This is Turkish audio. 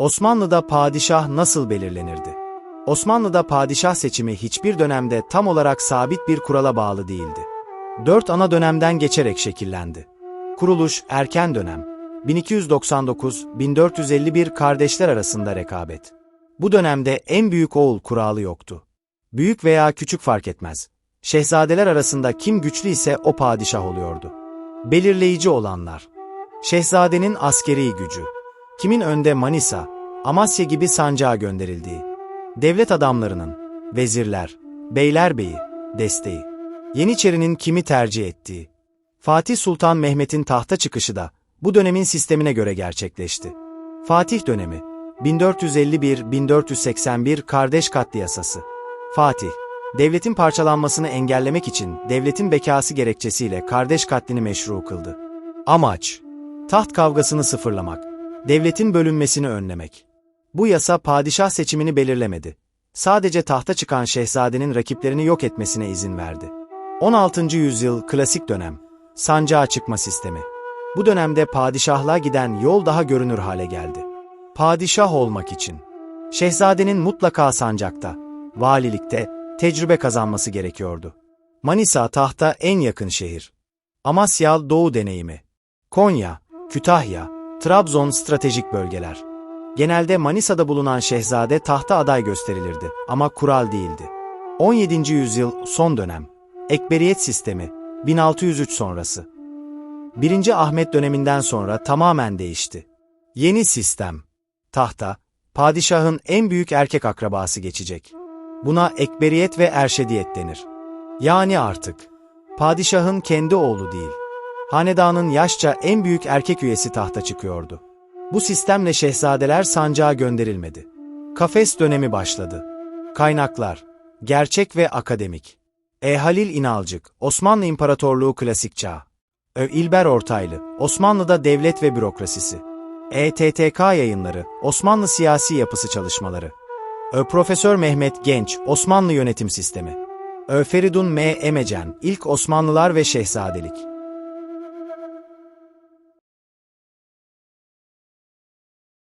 Osmanlı'da padişah nasıl belirlenirdi? Osmanlı'da padişah seçimi hiçbir dönemde tam olarak sabit bir kurala bağlı değildi. Dört ana dönemden geçerek şekillendi. Kuruluş, erken dönem. 1299-1451 kardeşler arasında rekabet. Bu dönemde en büyük oğul kuralı yoktu. Büyük veya küçük fark etmez. Şehzadeler arasında kim güçlü ise o padişah oluyordu. Belirleyici olanlar. Şehzadenin askeri gücü. Kimin önde Manisa, Amasya gibi sancağa gönderildiği. Devlet adamlarının, vezirler, beylerbeyi, desteği. Yeniçerinin kimi tercih ettiği. Fatih Sultan Mehmet'in tahta çıkışı da bu dönemin sistemine göre gerçekleşti. Fatih dönemi 1451-1481 kardeş katli. Fatih, devletin parçalanmasını engellemek için devletin bekası gerekçesiyle kardeş katlini meşru kıldı. Amaç, taht kavgasını sıfırlamak, devletin bölünmesini önlemek. Bu yasa padişah seçimini belirlemedi. Sadece tahta çıkan şehzadenin rakiplerini yok etmesine izin verdi. 16. yüzyıl klasik dönem, sancağa çıkma sistemi. Bu dönemde padişahlığa giden yol daha görünür hale geldi. Padişah olmak için. Şehzadenin mutlaka sancakta, valilikte, tecrübe kazanması gerekiyordu. Manisa tahta en yakın şehir. Amasya doğu deneyimi. Konya, Kütahya, Trabzon stratejik bölgeler. Genelde Manisa'da bulunan şehzade tahta aday gösterilirdi ama kural değildi. 17. yüzyıl son dönem. Ekberiyet sistemi 1603 sonrası. 1. Ahmet döneminden sonra tamamen değişti. Yeni sistem. Tahta, padişahın en büyük erkek akrabası geçecek. Buna ekberiyet ve erşediyet denir. Yani artık, padişahın kendi oğlu değil, hanedanın yaşça en büyük erkek üyesi tahta çıkıyordu. Bu sistemle şehzadeler sancağa gönderilmedi. Kafes dönemi başladı. Kaynaklar, gerçek ve akademik. E. Halil İnalcık, Osmanlı İmparatorluğu Klasik Çağ. Ö. İlber Ortaylı, Osmanlı'da Devlet ve Bürokrasisi. ETTK yayınları, Osmanlı Siyasi Yapısı Çalışmaları. Ö. Profesör Mehmet Genç, Osmanlı Yönetim Sistemi. Ö. Feridun M. Emecen, İlk Osmanlılar ve Şehzadelik.